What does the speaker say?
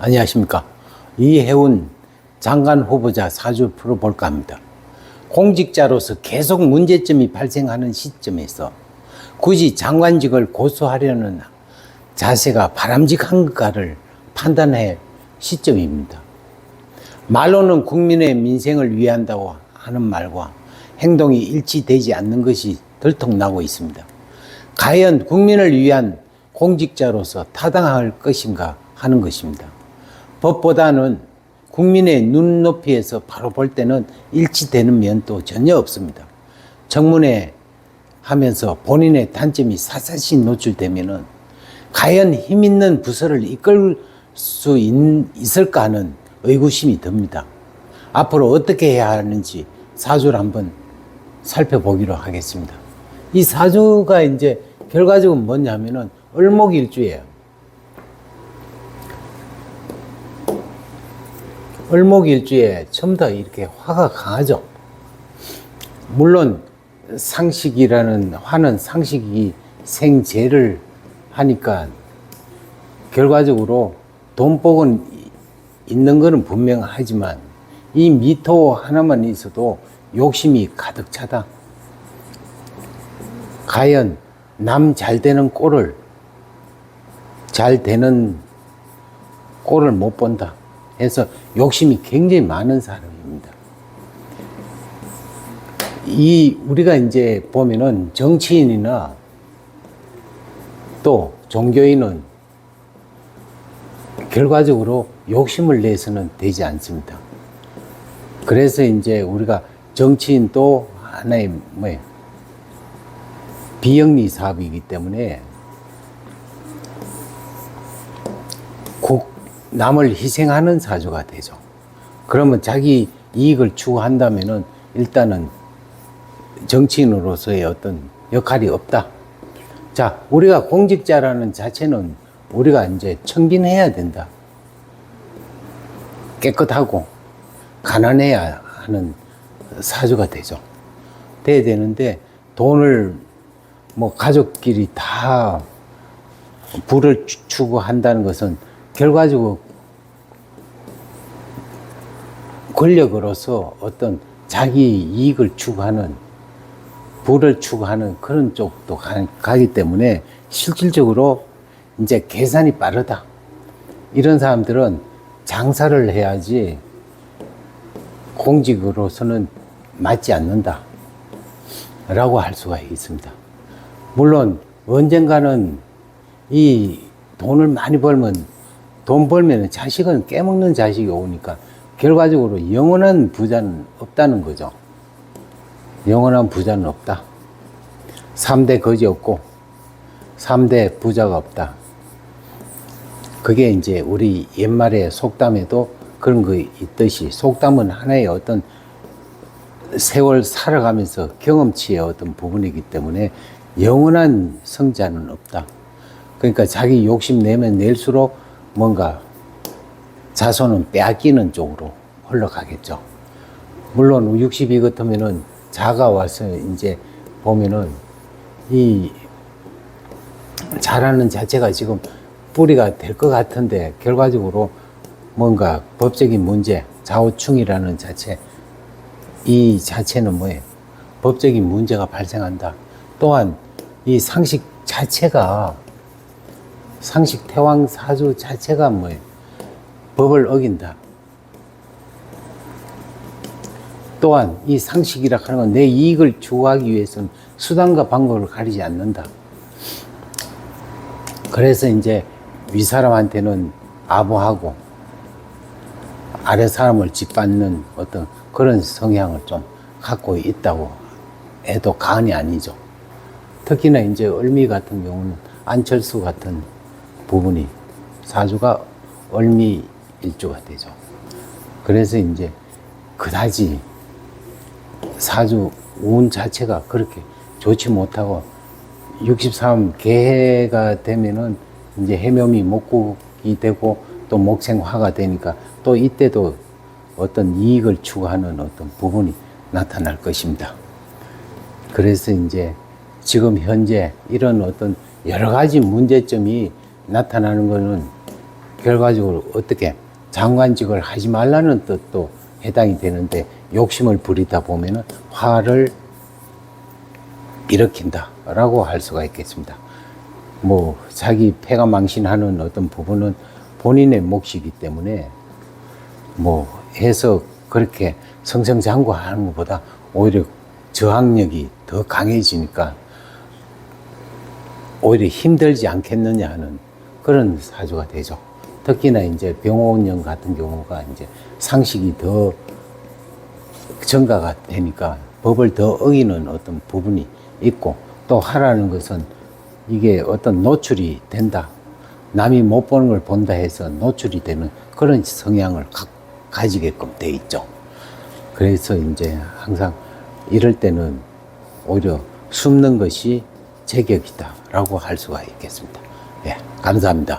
안녕하십니까. 이해운 장관 후보자 사주 풀어볼까 합니다. 공직자로서 계속 문제점이 발생하는 시점에서 굳이 장관직을 고수하려는 자세가 바람직한가를 판단할 시점입니다. 말로는 국민의 민생을 위한다고 하는 말과 행동이 일치되지 않는 것이 들통나고 있습니다. 과연 국민을 위한 공직자로서 타당할 것인가 하는 것입니다. 법보다는 국민의 눈높이에서 바로 볼 때는 일치되는 면도 전혀 없습니다. 청문회 하면서 본인의 단점이 사사시 노출되면은 과연 힘 있는 부서를 이끌 수 있, 있을까 하는 의구심이 듭니다. 앞으로 어떻게 해야 하는지 사주를 한번 살펴보기로 하겠습니다. 이 사주가 이제 결과적으로 뭐냐면은 을목일주예요. 을목일주에 처음부터 이렇게 화가 강하죠. 물론 상식이라는 화는 상식이 생재를 하니까 결과적으로 돈복은 있는 것은 분명하지만 이 미토 하나만 있어도 욕심이 가득 차다. 과연 남 잘 되는 꼴을 잘 되는 꼴을 못 본다. 해서 욕심이 굉장히 많은 사람입니다. 이 우리가 이제 보면은 정치인이나 또 종교인은 결과적으로 욕심을 내서는 되지 않습니다. 그래서 이제 우리가 정치인도 하나의 뭐예요? 비영리 사업이기 때문에 국 남을 희생하는 사주가 되죠. 그러면 자기 이익을 추구한다면은 일단은 정치인으로서의 어떤 역할이 없다. 자, 우리가 공직자라는 자체는 우리가 이제 청진해야 된다. 깨끗하고 가난해야 하는 사주가 되죠. 돼야 되는데 돈을 뭐 가족끼리 다 부를 추- 추구한다는 것은 결과적으로 권력으로서 어떤 자기 이익을 추구하는 부를 추구하는 그런 쪽도 가, 가기 때문에 실질적으로 이제 계산이 빠르다. 이런 사람들은 장사를 해야지 공직으로서는 맞지 않는다. 라고 할 수가 있습니다. 물론 언젠가는 이 돈을 많이 벌면 돈 벌면 자식은 깨먹는 자식이 오니까 결과적으로 영원한 부자는 없다는 거죠. 영원한 부자는 없다. 3대 거지 없고 3대 부자가 없다. 그게 이제 우리 옛말에 속담에도 그런 거 있듯이 속담은 하나의 어떤 세월 살아가면서 경험치의 어떤 부분이기 때문에 영원한 성자는 없다. 그러니까 자기 욕심 내면 낼수록 뭔가 자손은 빼앗기는 쪽으로 흘러가겠죠. 물론 62 같으면은 자가 와서 이제 보면은 이 잘하는 자체가 지금 뿌리가 될 것 같은데 결과적으로 뭔가 법적인 문제, 좌우충이라는 자체, 이 자체는 뭐예요? 법적인 문제가 발생한다. 또한 이 상식 자체가 상식 태왕 사주 자체가 뭐예요? 법을 어긴다. 또한 이 상식이라 하는 건 내 이익을 추구하기 위해서는 수단과 방법을 가리지 않는다. 그래서 이제 위 사람한테는 아부하고 아래 사람을 짓밟는 어떤 그런 성향을 좀 갖고 있다고 해도 과언이 아니죠. 특히나 이제 을미 같은 경우는 안철수 같은 부분이 사주가 을미 일주가 되죠. 그래서 이제 그다지 사주 운 자체가 그렇게 좋지 못하고 63 개해가 되면은 이제 해묘미 목국이 되고 또 목생화가 되니까 또 이때도 어떤 이익을 추구하는 어떤 부분이 나타날 것입니다. 그래서 이제 지금 현재 이런 어떤 여러 가지 문제점이 나타나는 것은 결과적으로 어떻게 장관직을 하지 말라는 뜻도 해당이 되는데 욕심을 부리다 보면은 화를 일으킨다라고 할 수가 있겠습니다. 뭐 자기 패가 망신하는 어떤 부분은 본인의 몫이기 때문에 뭐 해서 그렇게 성성장구하는 것보다 오히려 저항력이 더 강해지니까 오히려 힘들지 않겠느냐 하는 그런 사주가 되죠. 특히나 이제 병원령 같은 경우가 이제 상식이 더 증가가 되니까 법을 더 어기는 어떤 부분이 있고 또 하라는 것은 이게 어떤 노출이 된다. 남이 못 보는 걸 본다 해서 노출이 되는 그런 성향을 가, 가지게끔 돼 있죠. 그래서 이제 항상 이럴 때는 오히려 숨는 것이 제격이다라고 할 수가 있겠습니다. 예, 감사합니다.